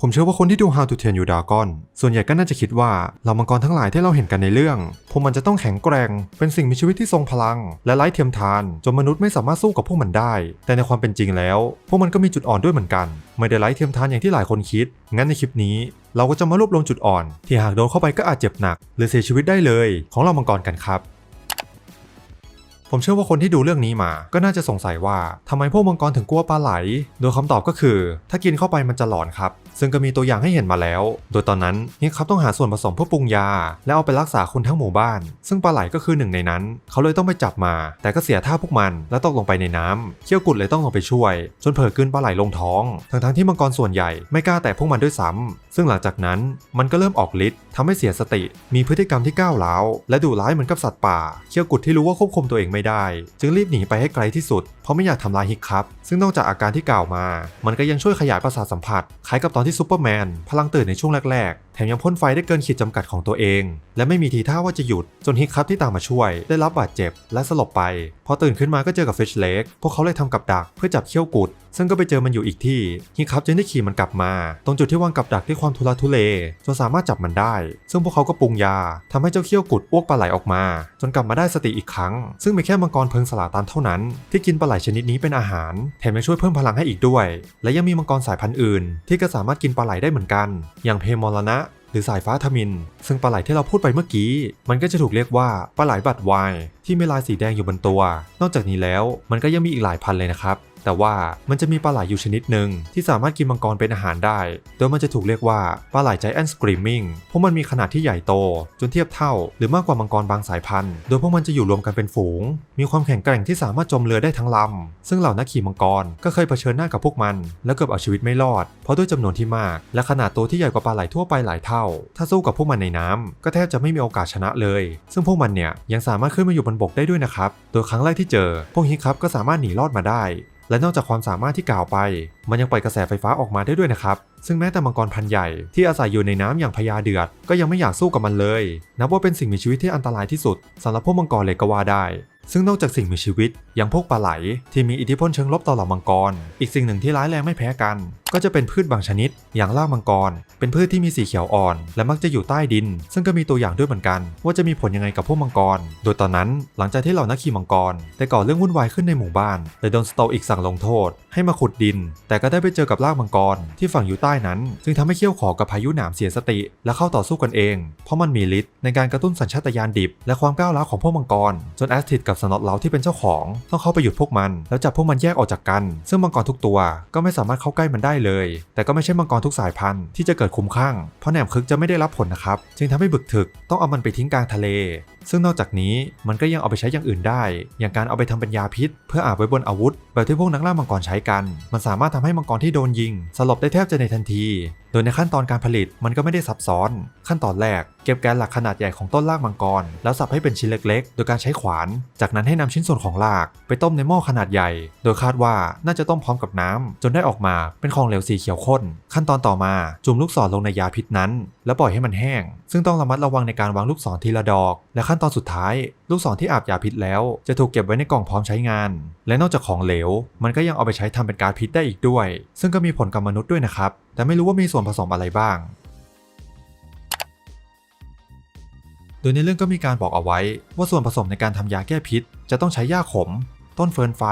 ผมเชื่อว่าคนที่ดู How to Train Your Dragon ส่วนใหญ่ก็น่าจะคิดว่าเหล่ามังกรทั้งหลายที่เราเห็นกันในเรื่อง พวกมันจะต้องแข็งแกร่ง เป็นสิ่งมีชีวิตที่ทรงพลัง และไร้เทียมทาน จนมนุษย์ไม่สามารถสู้กับพวกมันได้ แต่ในความเป็นจริงแล้ว พวกมันก็มีจุดอ่อนด้วยเหมือนกัน ไม่ได้ไร้เทียมทานอย่างที่หลายคนคิด งั้นในคลิปนี้ เราก็จะมารวบรวมจุดอ่อน ที่หากโดนเข้าไปก็อาจเจ็บหนัก หรือเสียชีวิตได้เลย ของเรามังกรกันครับผมเชื่อว่าคนที่ดูเรื่องนี้มาก็น่าจะสงสัยว่าทำไมพวกมังกรถึงกลัวปลาไหล โดยคำตอบก็คือ ถ้ากินเข้าไปมันจะหลอนครับ ซึ่งก็มีตัวอย่างให้เห็นมาแล้ว โดยตอนนั้นเฮียครับต้องหาส่วนผสมเพื่อปรุงยา และเอาไปรักษาคนทั้งหมู่บ้าน ซึ่งปลาไหลก็คือหนึ่งในนั้น เขาเลยต้องไปจับมา แต่ก็เสียท่าพวกมัน และตกลงไปในน้ำเขี้ยวกุดเลยต้องลงไปช่วย จนเผลอกลืนปลาไหลลงท้อง ทั้งๆที่มังกรส่วนใหญ่ไม่กล้าแตะพวกมันด้วยซ้ำซึ่งหลังจากนั้นมันก็เริ่มออกฤทธิ์ทำให้เสียสติ มีพฤติกรรมที่ก้าวร้าวและดุร้ายเหมือนกับสัตว์ป่า เขี้ยวกุดที่รู้ว่าควบคุมตัวเองไม่ได้ จึงรีบหนีไปให้ไกลที่สุด เพราะไม่อยากทำลายฮิกครับ ซึ่งนอกจากอาการที่กล่าวมา มันก็ยังช่วยขยายประสาทสัมผัสคล้ายกับตอนที่ซูเปอร์แมนพลังตื่นในช่วงแรก แถมยังพ่นไฟได้เกินขีดจำกัดของตัวเอง และไม่มีทีท่าว่าจะหยุด จนฮิกครับที่ตามมาช่วย ได้รับบาดเจ็บและสลบไป พอตื่นขึ้นมาก็เจอกับฟิชเล็กพวกเขาเลยทำกับดักเพื่อจับเขี้ยวกุด ซึ่งก็ไปเจอมันอยู่อีกที่ฮิกครับจึงได้ขี่มันกลับมา ตรงจุดที่วางกับดักด้วยความทุลักทุเลจนสามารถจับมันได้ ซึ่งพวกเขาก็ปรุงยาทำให้เจ้าเขี้ยวกุดอ้วกปลาไหลออกมา จนกลับมาได้สติอีกครั้ง ซึ่งมีแค่มังกรเพิงสลาตันเท่านั้น ที่กินปลาไหลชนิดนี้เป็นอาหาร แถมยังช่วยเพิ่มพลังให้อีกด้วย และยังมีมังกรสายพันธุ์อื่น ที่ก็สามารถกินปลาไหลได้เหมือนกัน อย่างเพมอลนะหรือสายฟ้าทมิน ซึ่งปลาไหลที่เราพูดไปเมื่อกี้ มันก็จะถูกเรียกว่าปลาไหลบัตรวายที่มีลายสีแดงอยู่บนตัว นอกจากนี้แล้วมันก็ยังมีอีกหลายพันเลยนะครับ แต่ว่ามันจะมีปลาไหลอยู่ชนิดหนึ่งที่สามารถกินมังกรเป็นอาหารได้ โดยมันจะถูกเรียกว่าปลาไหลใจแอนสกรีมมิ่งเพราะมันมีขนาดที่ใหญ่โต จนเทียบเท่า หรือมากกว่ามังกรบางสายพันธุ์ โดยพวกมันจะอยู่รวมกันเป็นฝูง มีความแข็งแกร่งที่สามารถจมเรือได้ทั้งลำ ซึ่งเหล่านักขี่มังกรก็เคยเผชิญหน้ากับพวกมัน และเกือบเอาชีวิตไม่รอด เพราะด้วยจำนวนที่มาก และขนาดตัวที่ใหญ่กว่าปลาไหลทั่วไปหลายเท่า ถ้าสู้กับพวกมันในน้ำก็แทบจะไม่มีโอกาสชนะเลย ซึ่งพวกมันเนี่ยยังสามารถขึ้นมาอยู่บนบกได้ด้วยนะครับ โดยครั้งแรกที่เจอ พวกฮิครับก็สามารถหนีรอดมาได้ และนอกจากความสามารถที่กล่าวไป มันยังปล่อยกระแสไฟฟ้าออกมาได้ด้วยนะครับ ซึ่งแม้แต่มังกรพันใหญ่ที่อาศัยอยู่ในน้ำอย่างพญาเดือด ก็ยังไม่อยากสู้กับมันเลย นับว่าเป็นสิ่งมีชีวิตที่อันตรายที่สุดสำหรับพวกมังกรเลยก็ว่าได้ ซึ่งนอกจากสิ่งมีชีวิตอย่างพวกปลาไหล ที่มีอิทธิพลเชิงลบต่อเหล่ามังกร อีกสิ่งหนึ่งที่ร้ายแรงไม่แพ้กัน ก็จะเป็นพืชบางชนิด อย่างรากมังกร เป็นพืชที่มีสีเขียวอ่อน และมักจะอยู่ใต้ดิน ซึ่งก็มีตัวอย่างด้วยเหมือนกัน ว่าจะมีผลยังไงกับพวกมังกร โดยตอนนั้นหลังจากที่เหล่านักขี่มังกรได้ก่อเรื่องวุ่นวายขึ้นในหมู่บ้านเลยโดนสโตอีกสั่งลงโทษ ให้มาขุดดิน แต่ก็ได้ไปเจอกับรากมังกรที่ฝังอยู่ใต้นั้น จึงทำให้เขี้ยวขอกับพายุหนามเสียสติ และเข้าต่อสู้กันเอง เพราะมันมีฤทธิ์ในการกระตุ้นสัญชาตญาณดิบ และความก้าวร้าวของพวกมังกร จนแอสติดกับสนอตเลาที่เป็นเจ้าของ ต้องเข้าไปหยุดพวกมัน แล้วจับพวกมันแยกออกจากกัน ซึ่งมังกรทุกตัวก็ไม่สามารถเข้าใกล้มันได้เลย แต่ก็ไม่ใช่มังกรทุกสายพันธุ์ที่จะเกิดคุ้มข้างเพราะแหนมคึกจะไม่ได้รับผลนะครับ จึงทำให้บึกถึกต้องเอามันไปทิ้งกลางทะเล ซึ่งนอกจากนี้มันก็ยังเอาไปใช้อย่างอื่นได้ อย่างการเอาไปทำเป็นยาพิษ เพื่ออาบไว้บนอาวุธ แบบที่พวกนักล่ามังกรใช้กัน มันสามารถทำให้มังกรที่โดนยิง สลบได้แทบจะในทันที โดยในขั้นตอนการผลิตมันก็ไม่ได้ซับซ้อน ขั้นตอนแรกเก็บแกนหลักขนาดใหญ่ของต้นรากมังกร แล้วสับให้เป็นชิ้นเล็ก ๆ โดยการใช้ขวาน จากนั้นให้นำชิ้นส่วนของราก ไปต้มในหม้อขนาดใหญ่ โดยคาดว่าน่าจะต้มพร้อมกับน้ำจนได้ออกมาเป็นของเหลวสีเขียวข้น ขั้นตอนต่อมาจุ่มลูกศรลงในยาพิษนั้น แล้วปล่อยให้มันแห้ง ซึ่งต้องระมัดระวังในการวางลูกศรทีละดอกและขั้นตอนสุดท้าย ลูกศรที่อาบยาพิษแล้ว จะถูกเก็บไว้ในกล่องพร้อมใช้งาน และนอกจากของเหลว มันก็ยังเอาไปใช้ทำเป็นการพิษได้อีกด้วย ซึ่งก็มีผลกับมนุษย์ด้วยนะครับ แต่ไม่รู้ว่ามีส่วนผสมอะไรบ้าง โดยในเรื่องก็มีการบอกเอาไว้ ว่าส่วนผสมในการทำยาแก้พิษ จะต้องใช้หญ้าขม ต้นเฟิร์นไฟ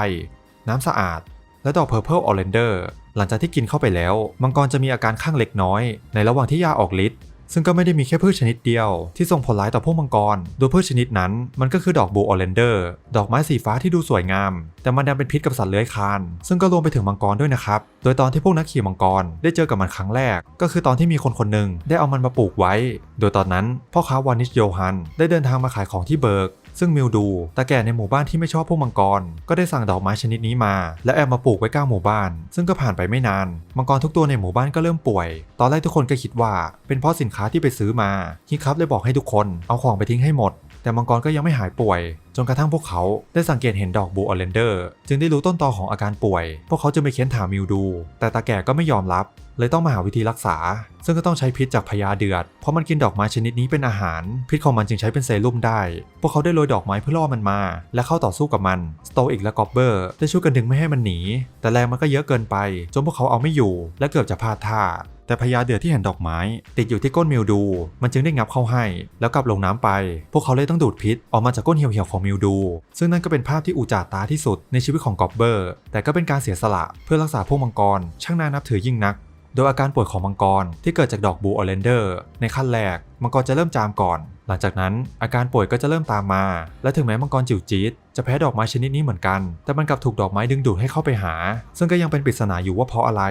น้ำสะอาด และดอก Purple Oleander หลังจากที่กินเข้าไปแล้ว มังกรจะมีอาการข้างเล็กน้อย ในระหว่างที่ยาออกฤทธิ์ ซึ่งก็ไม่ได้มีแค่พืชชนิดเดียวที่ส่งผลร้ายต่อพวกมังกร โดยพืชชนิดนั้นมันก็คือดอกบูออเรนเดอร์ ดอกไม้สีฟ้าที่ดูสวยงาม แต่มันดันเป็นพิษกับสัตว์เลื้อยคลาน ซึ่งก็รวมไปถึงมังกรด้วยนะครับ โดยตอนที่พวกนักขี่มังกรได้เจอกับมันครั้งแรก ก็คือตอนที่มีคนคนหนึ่งได้เอามันมาปลูกไว้ โดยตอนนั้นพ่อค้าวานิชโยฮันได้เดินทางมาขายของที่เบิร์ก ซึ่งมิวดูตาแก่ในหมู่บ้านที่ไม่ชอบพวกมังกร ก็ได้สั่งดอกไม้ชนิดนี้มา และแอบมาปลูกไว้กลางหมู่บ้าน ซึ่งก็ผ่านไปไม่นาน มังกรทุกตัวในหมู่บ้านก็เริ่มป่วย ตอนแรกทุกคนก็คิดว่า เป็นเพราะสินค้าที่ไปซื้อมาฮิครับเลยบอกให้ทุกคนเอาของไปทิ้งให้หมด แต่มังกรก็ยังไม่หายป่วย จนกระทั่งพวกเขาได้สังเกตเห็นดอกบูออเลนเดอร์จึงได้รู้ต้นตอของอาการป่วย พวกเขาจึงไปเค้นถามมิลดู แต่ตาแก่ก็ไม่ยอมรับ เลยต้องมาหาวิธีรักษา ซึ่งก็ต้องใช้พิษจากพญาเดือด เพราะมันกินดอกไม้ชนิดนี้เป็นอาหาร พิษของมันจึงใช้เป็นเซรุ่มได้ พวกเขาได้โรยดอกไม้เพื่อล่อมันมา และเข้าต่อสู้กับมัน สโตอิกและกอบเบอร์ได้ช่วยกันดึงไม่ให้มันหนี แต่แรงมันก็เยอะเกินไป จนพวกเขาเอาไม่อยู่ และเกือบจะพลาดท่า แต่พญาเดือดที่เห็นดอกไม้ ติดอยู่ที่ก้นมิวดู มันจึงได้งับเข้าให้ แล้วกลับลงน้ำไป พวกเขาเลยต้องดูดพิษออกมาจากก้นเหี่ยวๆของมิวดู ซึ่งนั่นก็เป็นภาพที่อุจจาตาที่สุดในชีวิตของกอบเบอร์ แต่ก็เป็นการเสียสละเพื่อรักษาพวกมังกร ช่างน่านับถือยิ่งนัก โดยอาการป่วยของมังกรที่เกิดจากดอกบูออเรนเดอร์ในขั้นแรก มังกรจะเริ่มจามก่อน หลังจากนั้นอาการป่วยก็จะเริ่มตามมา และถึงแม้มังกรจิ๋วจี๊ดจะแพ้ดอกไม้ชนิดนี้เหมือนกัน แต่มันกลับถูกดอกไม้ดึงดูดให้เข้าไปหา ซึ่งก็ยังเป็นปริศนาอยู่ว่าเพราะอะไร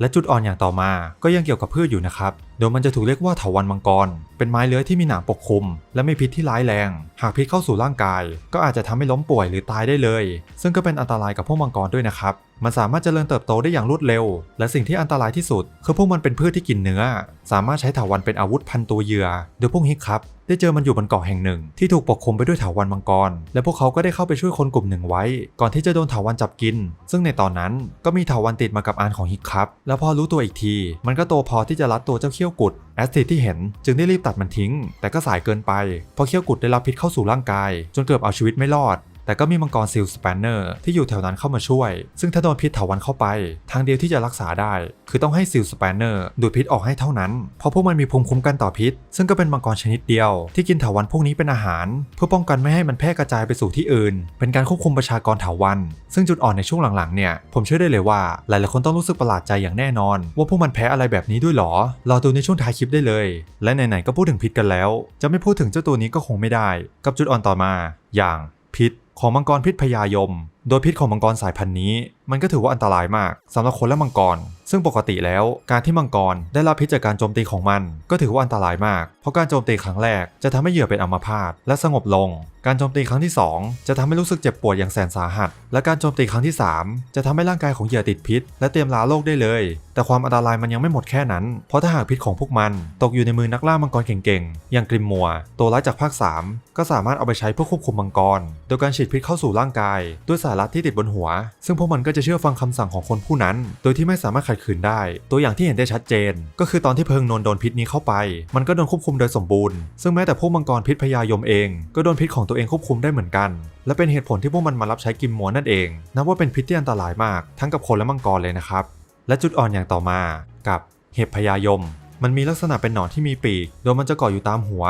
และจุดอ่อนอย่างต่อมาก็ยังเกี่ยวกับพืชอยู่นะครับโดยมันจะถูกเรียกว่าเถาวัลย์มังกร เป็นไม้เลื้อยที่มีหนามปกคลุม และมีพิษที่ร้ายแรง หากพิษเข้าสู่ร่างกาย ก็อาจจะทำให้ล้มป่วยหรือตายได้เลย ซึ่งก็เป็นอันตรายกับพวกมังกรด้วยนะครับมันสามารถเจริญเติบโตได้อย่างรวดเร็ว และสิ่งที่อันตรายที่สุด คือพวกมันเป็นพืชที่กินเนื้อ สามารถใช้ถาวัลย์เป็นอาวุธพันตัวเหยื่อ โดยพวกฮิกครับ ได้เจอมันอยู่บนเกาะแห่งหนึ่ง ที่ถูกปกคลุมไปด้วยถาวัลย์มังกร และพวกเขาก็ได้เข้าไปช่วยคนกลุ่มหนึ่งไว้ ก่อนที่จะโดนถาวัลย์จับกิน ซึ่งในตอนนั้นก็มีถาวัลย์ติดมากับอานของฮิกครับ แล้วพอรู้ตัวอีกที มันก็โตพอที่จะรัดตัวเจ้าเขี้ยวกุดแอสติดที่เห็นจึงได้รีบตัดมันทิ้ง แต่ก็สายเกินไปเพราะเขี้ยวกุดได้รับพิษเข้าสู่ร่างกาย จนเกือบเอาชีวิตไม่รอด แต่ก็มีมังกรซิลสแปนเนอร์ที่อยู่แถวนั้นเข้ามาช่วย ซึ่งถ้าโดนพิษเถาวันเข้าไป ทางเดียวที่จะรักษาได้ คือต้องให้ซิลสแปนเนอร์ดูดพิษออกให้เท่านั้น เพราะพวกมันมีภูมิคุ้มกันต่อพิษ ซึ่งก็เป็นมังกรชนิดเดียว ที่กินเถาวันพวกนี้เป็นอาหาร เพื่อป้องกันไม่ให้มันแพร่กระจายไปสู่ที่อื่น เป็นการควบคุมประชากรเถาวัน ซึ่งจุดอ่อนในช่วงหลังๆเนี่ยผมเชื่อได้เลยว่าหลายๆคนต้องรู้สึกประหลาดใจอย่างแน่นอน ว่าพวกมันแพ้อะไรแบบนี้ด้วยหรอรอดูในช่วงท้ายคลิปได้เลย และไหนๆก็พูดถึงพิษกันแล้ว จะไม่พูดถึงเจ้าตัวนี้ก็คงไม่ได้ กับจุดอ่อนต่อมา อย่าง พิษของมังกรพิษพญายม โดยพิษของมังกรสายพันธุ์นี้ มันก็ถือว่าอันตรายมากสำหรับคนและมังกร ซึ่งปกติแล้วการที่มังกรได้รับพิษจากการโจมตีของมัน ก็ถือว่าอันตรายมาก เพราะการโจมตีครั้งแรกจะทำให้เหยื่อเป็นอัมพาตและสงบลง การโจมตีครั้งที่ 2 จะทำให้รู้สึกเจ็บปวดอย่างแสนสาหัส และการโจมตีครั้งที่ 3 จะทำให้ร่างกายของเหยื่อติดพิษ และเตรียมลาโลกได้เลย แต่ความอันตรายมันยังไม่หมดแค่นั้น เพราะถ้าหากพิษของพวกมัน ตกอยู่ในมือนักล่ามังกรเก่งๆ อย่างกริมมัว ตัวร้ายจากภาค 3 ก็สามารถเอาไปใช้เพื่อควบคุมมังกร โดยการฉีดพิษเข้าสู่ร่างกาย ด้วยสายรัดที่ติดบนหัว ซึ่งพวกมันก็จะเชื่อฟังคำสั่งของคนผู้นั้น โดยที่ไม่สามารถขัดขืนได้ ตัวอย่างที่เห็นได้ชัดเจน ก็คือตอนที่เพิงนนท์โดนพิษนี้เข้าไป มันก็โดนควบคุมโดยสมบูรณ์ ซึ่งแม้แต่พวกมังกรพิษพญายมเอง ก็โดนพิษของตัวเองควบคุมได้เหมือนกัน และเป็นเหตุผลที่พวกมันมารับใช้กิมมัวนั่นเอง นับว่าเป็นพิษที่อันตรายมาก ทั้งกับคนและมังกรเลยนะครับ และจุดอ่อนอย่างต่อมา กับเห็บพญายม มันมีลักษณะเป็นหนอนที่มีปีก โดยมันจะเกาะอยู่ตามหัว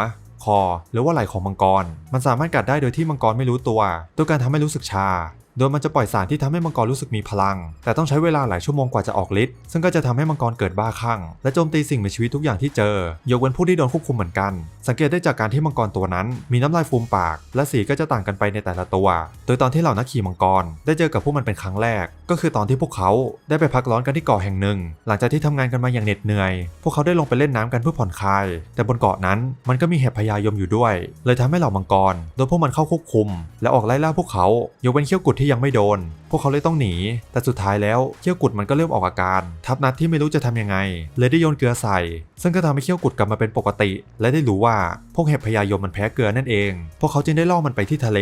คอหรือว่าไหล่ของมังกร มันสามารถกัดได้โดยที่มังกรไม่รู้ตัวโดยการทำให้รู้สึกชา โดยมันจะปล่อยสารที่ทำให้มังกรรู้สึกมีพลัง แต่ต้องใช้เวลาหลายชั่วโมงกว่าจะออกฤทธิ์ซึ่งก็จะทำให้มังกรเกิดบ้าคลั่งและโจมตีสิ่งมีชีวิตทุกอย่างที่เจอ ยกเว้นผู้ที่โดนควบคุมเหมือนกัน สังเกตได้จากการที่มังกรตัวนั้น มีน้ำลายฟูมปาก และสีก็จะต่างกันไปในแต่ละตัว โดยตอนที่เหล่านักขี่มังกร ได้เจอกับพวกมันเป็นครั้งแรก ก็คือตอนที่พวกเขาได้ไปพักร้อนกันที่เกาะแห่งหนึ่ง หลังจากที่ทำงานกันมาอย่างเหน็ดเหนื่อย พวกเขาได้ลงไปเล่นน้ำกันเพื่อผ่อนคลาย แต่บนเกาะนั้นมันก็มีเห็บพญายมอยู่ด้วย เลยทำให้เหล่ามังกรโดนพวกมันเข้าควบคุม และออกไล่ล่าพวกเขายกเว้นเขี้ยวกุดทยังไม่โดน พวกเขาเลยต้องหนี แต่สุดท้ายแล้วเขี้ยวกุดมันก็เริ่มออกอาการ ทับนัดที่ไม่รู้จะทำยังไง เลยได้โยนเกลือใส่ ซึ่งก็ทำให้เขี้ยวกุดกลับมาเป็นปกติ และได้รู้ว่าพวกเห็บพญายมมันแพ้เกลือนั่นเอง พวกเขาจึงได้ล่อมันไปที่ทะเล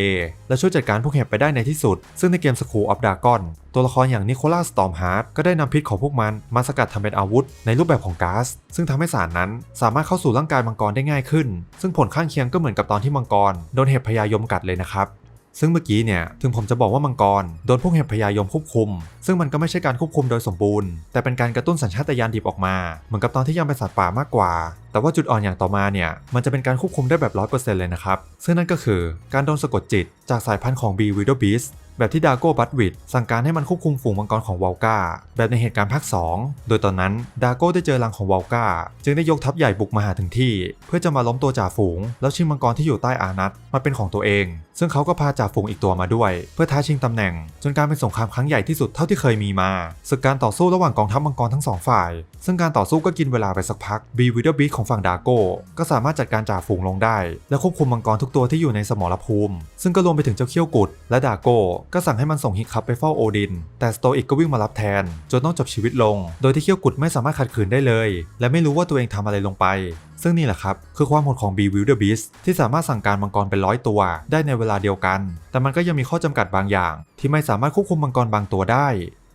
และช่วยจัดการพวกเห็บไปได้ในที่สุด ซึ่งในเกม School of Dragon ตัวละครอย่างนิโคลัสสตอมฮาร์ดก็ได้นำพิษของพวกมันมาสกัดทำเป็นอาวุธ ในรูปแบบของก๊าซซึ่งทำให้สารนั้นสามารถเข้าสู่ร่างกายมังกรได้ง่ายขึ้น ซึ่งผลข้างเคียงก็เหมือนกับตอนที่มังกรโดนเห็บพญายมกัดเลยนะครับ ซึ่งเมื่อกี้เนี่ยถึงผมจะบอกว่ามังกรโดนพวกเห็บพญายมควบคุม ซึ่งมันก็ไม่ใช่การควบคุมโดยสมบูรณ์ แต่เป็นการกระตุ้นสัญชาตญาณดิบออกมา เหมือนกับตอนที่ยังเป็นสัตว์ป่ามากกว่า แต่ว่าจุดอ่อนอย่างต่อมาเนี่ยมันจะเป็นการควบคุมได้แบบร้อยเปอร์เซ็นต์เลยนะครับ ซึ่งนั่นก็คือการโดนสะกดจิตจากสายพันธุ์ของ B w i d o w Beast แบบที่ดาโก้บัตวิดสั่งการให้มันควบคุมฝูงมังกรของวอลกาแบบในเหตุการณ์ภาค 2 โดยตอนนั้นดาโก้ได้เจอรังของวอลกาจึงได้ยกทัพใหญ่บุกมาหาถึงที่ เพื่อจะมาล้มตัวจ่าฝูง แล้วชิงมังกรที่อยู่ใต้อานัตมาเป็นของตัวเองซึ่งเขาก็พาจ่าฝูงอีกตัวมาด้วย เพื่อท้าชิงตำแหน่ง จนการเป็นสงครามครั้งใหญ่ที่สุดเท่าที่เคยมีมาศึกการต่อสู้ระหว่างกองทัพมังกรทั้งสองฝ่าย ซึ่งการต่อสู้ก็กินเวลาไปสักพักบีวิดเดอร์บีของฝั่งดาโก้ก็สามารถจัดการจ่าฝูงลงได้ และควบคุมมังกรทุกตัวที่อยู่ในสมรภูมิ ซึ่งก็รวมไปถึงเจ้าเขี้ยวกุด และดาโก้ก็สั่งให้มันส่งฮิคับไปเฝ้าโอดิน แต่สโตอิกก็วิ่งมารับแทนจนต้องจบชีวิตลง โดยที่เขี้ยวกุดไม่สามารถขัดขืนได้เลย และไม่รู้ว่าตัวเองทำอะไรลงไปซึ่งนี่แหละครับ คือความโหดของ B w i l d e r Beast ที่สามารถสั่งการมังกรเป็นร้อยตัว ได้ในเวลาเดียวกัน แต่มันก็ยังมีข้อจำกัดบางอย่าง ที่ไม่สามารถควบคุมมังกรบางตัวได้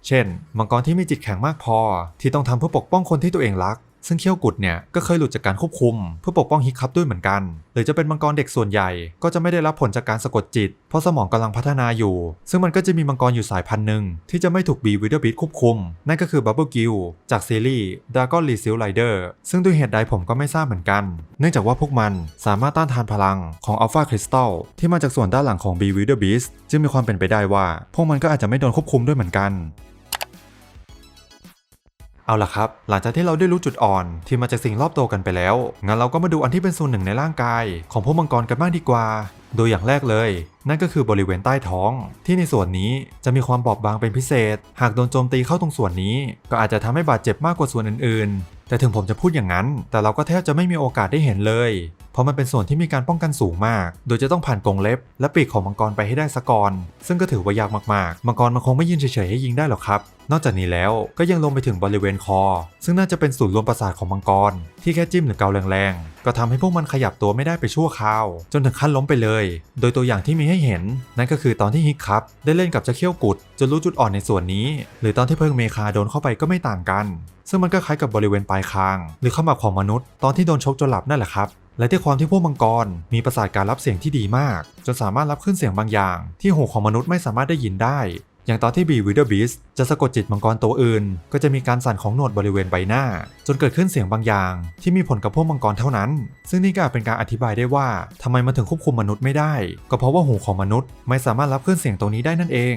เช่น มังกรที่มีจิตแข็งมากพอ ที่ต้องทำเพื่อปกป้องคนที่ตัวเองรัก ซึ่งเขี้ยวกุดเนี่ยก็เคยหลุดจากการควบคุม เพื่อปกป้องฮิคัพด้วยเหมือนกัน หรือจะเป็นมังกรเด็กส่วนใหญ่ ก็จะไม่ได้รับผลจากการสะกดจิต เพราะสมองกำลังพัฒนาอยู่ ซึ่งมันก็จะมีมังกรอยู่สายพันธุ์หนึ่งที่จะไม่ถูกบีวิดเดอร์บิทควบคุม นั่นก็คือบับเบิลกิลจากซีรีส์ Dragon r e s e a l Rider ซึ่งด้วยเหตุใดผมก็ไม่ทราบเหมือนกัน เนื่องจากว่าพวกมันสามารถต้านทานพลังของอัลฟาคริสตัลที่มาจากส่วนด้านหลังของ b w i l d e r Beast จึงมีความเป็นไปได้ว่า พวกมันก็อาจจะไม่โดนควบคุมด้วยเหมือนกัน เอาล่ะครับ หลังจากที่เราได้รู้จุดอ่อนที่มาจากสิ่งรอบตัวกันไปแล้ว งั้นเราก็มาดูอันที่เป็นส่วนหนึ่งในร่างกาย ของพวกมังกรกันบ้างดีกว่า โดยอย่างแรกเลย นั่นก็คือบริเวณใต้ท้อง ที่ในส่วนนี้จะมีความบอบบางเป็นพิเศษ หากโดนโจมตีเข้าตรงส่วนนี้ ก็อาจจะทำให้บาดเจ็บมากกว่าส่วนอื่นๆ แต่ถึงผมจะพูดอย่างนั้น แต่เราก็แทบจะไม่มีโอกาสได้เห็นเลย เพราะมันเป็นส่วนที่มีการป้องกันสูงมาก โดยจะต้องผ่านกรงเล็บ และปีกของมังกรไปให้ได้สะก่อน ซึ่งก็ถือว่ายากมากๆ มังกรมันคงไม่ยืนเฉยๆให้ยิงได้หรอกครับ นอกจากนี้แล้วก็ยังลงไปถึงบริเวณคอ ซึ่งน่าจะเป็นศูนย์รวมประสาทของมังกร ที่แค่จิ้มหรือเกาแรงๆ ก็ทำให้พวกมันขยับตัวไม่ได้ไปชั่วคราว จนถึงขั้นล้มไปเลย โดยตัวอย่างที่มีให้เห็น นั่นก็คือตอนที่ฮิกคัพได้เล่นกับเจ้าเขี้ยวกุดจนรู้จุดอ่อนในส่วนนี้ หรือตอนที่เพิงเมคาโดนเข้าไปก็ไม่ต่างกัน ซึ่งมันก็คล้ายกับบริเวณปลายคาง หรือขมับของมนุษย์ ตอนที่โดนชกจนหลับนั่นแหละครับและด้วยความที่พวกมังกรมีประสาทการรับเสียงที่ดีมาก จนสามารถรับขึ้นเสียงบางอย่าง ที่หูของมนุษย์ไม่สามารถได้ยินได้ อย่างตอนที่บีวิดเดอร์บิสจะสะกดจิตมังกรตัวอื่น ก็จะมีการสั่นของหนวดบริเวณใบหน้า จนเกิดขึ้นเสียงบางอย่าง ที่มีผลกับพวกมังกรเท่านั้น ซึ่งนี่ก็อาจเป็นการอธิบายได้ว่าทำไมมันถึงควบคุมมนุษย์ไม่ได้ ก็เพราะว่าหูของมนุษย์ไม่สามารถรับคลื่นเสียงตรงนี้ได้นั่นเอง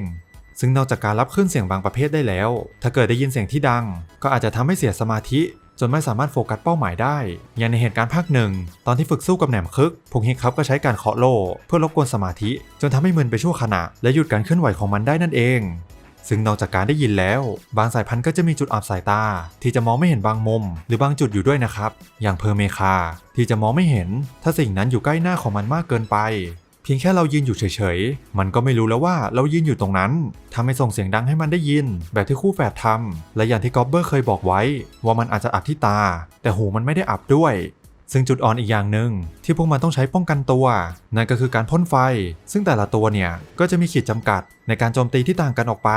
ซึ่งนอกจากการรับคลื่นเสียงบางประเภทได้แล้ว ถ้าเกิดได้ยินเสียงที่ดัง ก็อาจจะทำให้เสียสมาธิ จนไม่สามารถโฟกัสเป้าหมายได้ อย่างในเหตุการณ์ภาคหนึ่ง ตอนที่ฝึกสู้กับแหนมคึกพงฮิครับก็ใช้การเคาะโล่เพื่อรบกวนสมาธิ จนทำให้มึนไปชั่วขณะ และหยุดการเคลื่อนไหวของมันได้นั่นเอง ซึ่งนอกจากการได้ยินแล้ว บางสายพันธุ์ก็จะมีจุดอับสายตา ที่จะมองไม่เห็นบางมุม หรือบางจุดอยู่ด้วยนะครับ อย่างเพอร์เมคาที่จะมองไม่เห็น ถ้าสิ่งนั้นอยู่ใกล้หน้าของมันมากเกินไป เพียงแค่เรายืนอยู่เฉยๆ มันก็ไม่รู้แล้วว่าเรายืนอยู่ตรงนั้นทำให้ส่งเสียงดังให้มันได้ยิน แบบที่คู่แฝดทำและอย่างที่กอบเบอร์เคยบอกไว้ ว่ามันอาจจะอับที่ตา แต่หูมันไม่ได้อับด้วย ซึ่งจุดอ่อนอีกอย่างหนึ่งที่พวกมันต้องใช้ป้องกันตัว นั่นก็คือการพ่นไฟ ซึ่งแต่ละตัวเนี่ยก็จะมีขีดจำกัดในการโจมตีที่ต่างกันออกไป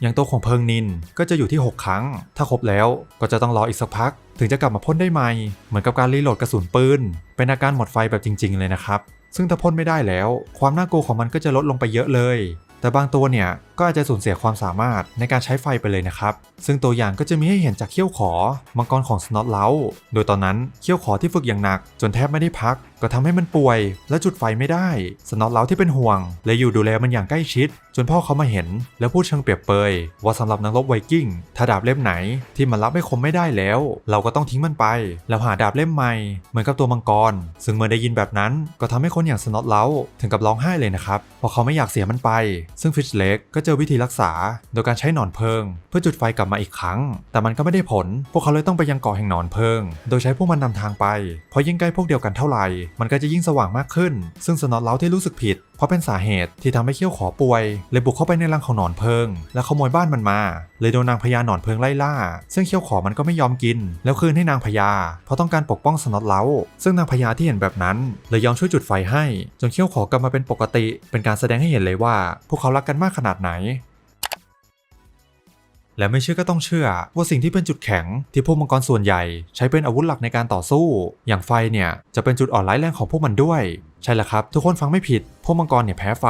อย่างตัวของเพิงนินก็จะอยู่ที่ 6 ครั้ง ถ้าครบแล้วก็จะต้องรออีกสักพัก ถึงจะกลับมาพ่นได้ใหม่ เหมือนกับการรีโหลดกระสุนปืน เป็นอาการหมดไฟแบบจริง ๆ เลยนะครับ ซึ่งถ้าพ่นไม่ได้แล้ว ความน่ากลัวของมันก็จะลดลงไปเยอะเลย แต่บางตัวเนี่ย ก็อาจจะสูญเสียความสามารถในการใช้ไฟไปเลยนะครับ ซึ่งตัวอย่างก็จะมีให้เห็นจากเขี้ยวขอ มังกรของสนอตเล้า โดยตอนนั้นเขี้ยวขอที่ฝึกอย่างหนัก จนแทบไม่ได้พัก ก็ทำให้มันป่วย และจุดไฟไม่ได้สนอตเล้าที่เป็นห่วงเลยอยู่ดูแลมันอย่างใกล้ชิด จนพ่อเขามาเห็น แล้วพูดเชิงเปรียบเปย ว่าสำหรับนักรบไวกิ้ง ถ้าดาบเล่มไหนที่มันรับไม่คมไม่ได้แล้ว เราก็ต้องทิ้งมันไป แล้วหาดาบเล่มใหม่เหมือนกับตัวมังกร ซึ่งเมื่อได้ยินแบบนั้นก็ทำให้คนอย่างสนอตเล้าถึงกับร้องไห้เลยนะครับเพราะเขาไม่อยากเสียมันไป ซึ่งฟิชเล็กก็เจอวิธีรักษา โดยการใช้หนอนเพิง เพื่อจุดไฟกลับมาอีกครั้ง แต่มันก็ไม่ได้ผล พวกเขาเลยต้องไปยังเกาะแห่งหนอนเพิง โดยใช้พวกมันนำทางไป เพราะยิ่งใกล้พวกเดียวกันเท่าไหร่ มันก็จะยิ่งสว่างมากขึ้น ซึ่งสนอตเล้าที่รู้สึกผิดเพราะเป็นสาเหตุที่ทำให้เขี้ยวขอป่วย เลยบุกเข้าไปในรังของหนอนเพิง และขโมยบ้านมันมา เลยโดนนางพญาหนอนเพิงไล่ล่า ซึ่งเขี้ยวขอมันก็ไม่ยอมกิน แล้วคืนให้นางพญา เพราะต้องการปกป้องสนอตเล้า ซึ่งนางพญาที่เห็นแบบนั้นเลยยอมช่วยจุดไฟให้ จนเขี้ยวขอกลับมาเป็นปกติ เป็นการแสดงให้เห็นเลยว่า พวกเขารักกันมากขนาดไหนและไม่เชื่อก็ต้องเชื่อว่าสิ่งที่เป็นจุดแข็งที่พวกมังกรส่วนใหญ่ ใช้เป็นอาวุธหลักในการต่อสู้ อย่างไฟเนี่ยจะเป็นจุดอ่อนร้ายแรงของพวกมันด้วยใช่แล้วครับ ทุกคนฟังไม่ผิด พวกมังกรเนี่ยแพ้ไฟ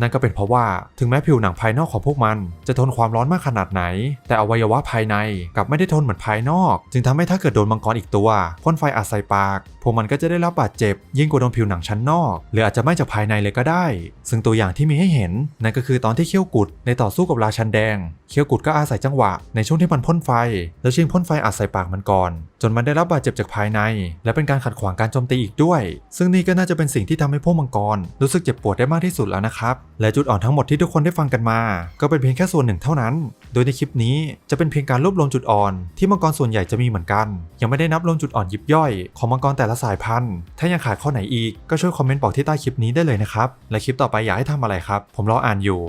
นั่นก็เป็นเพราะว่าถึงแม้ผิวหนังภายนอกของพวกมัน จะทนความร้อนมากขนาดไหน แต่อวัยวะภายในกลับไม่ได้ทนเหมือนภายนอก จึงทำให้ถ้าเกิดโดนมังกรอีกตัวพ่นไฟอัดใส่ปาก พวกมันก็จะได้รับบาดเจ็บ ยิ่งกว่าโดนผิวหนังชั้นนอก หรืออาจจะไม่จากภายในเลยก็ได้ ซึ่งตัวอย่างที่มีให้เห็น นั่นก็คือตอนที่เขี้ยวกุดในต่อสู้กับราชันแดง เขี้ยวกุดก็อาศัยจังหวะ ในช่วงที่มันพ่นไฟ แล้วชิงพ่นไฟอัดใส่ปากมันก่อน จนมันได้รับบาดเจ็บจากภายใน และเป็นการขัดขวางการโจมตีอีกด้วย ซึ่งนี่ก็น่าจะเป็นสิ่งที่ทำให้พวกมังกร รู้สึกเจ็บปวดได้มากที่สุดแล้วนะครับ และจุดอ่อนทั้งหมดที่ทุกคนได้ฟังกันมา ก็เป็นเพียงแค่ส่วนหนึ่งเท่านั้น โดยในคลิปนี้จะเป็นเพียงการรวบรวมจุดอ่อน ที่มังกรส่วนใหญ่จะมีเหมือนกัน ยังไม่ได้นับรวมจุดอ่อนยิบย่อย ของมังกรแต่ละสายพันธุ์ ถ้ายังขาดข้อไหนอีกก็ช่วยคอมเมนต์บอกที่ใต้คลิปนี้ได้เลยนะครับ และคลิปต่อไปอยากให้ทำอะไรครับ ผมรออ่านอยู่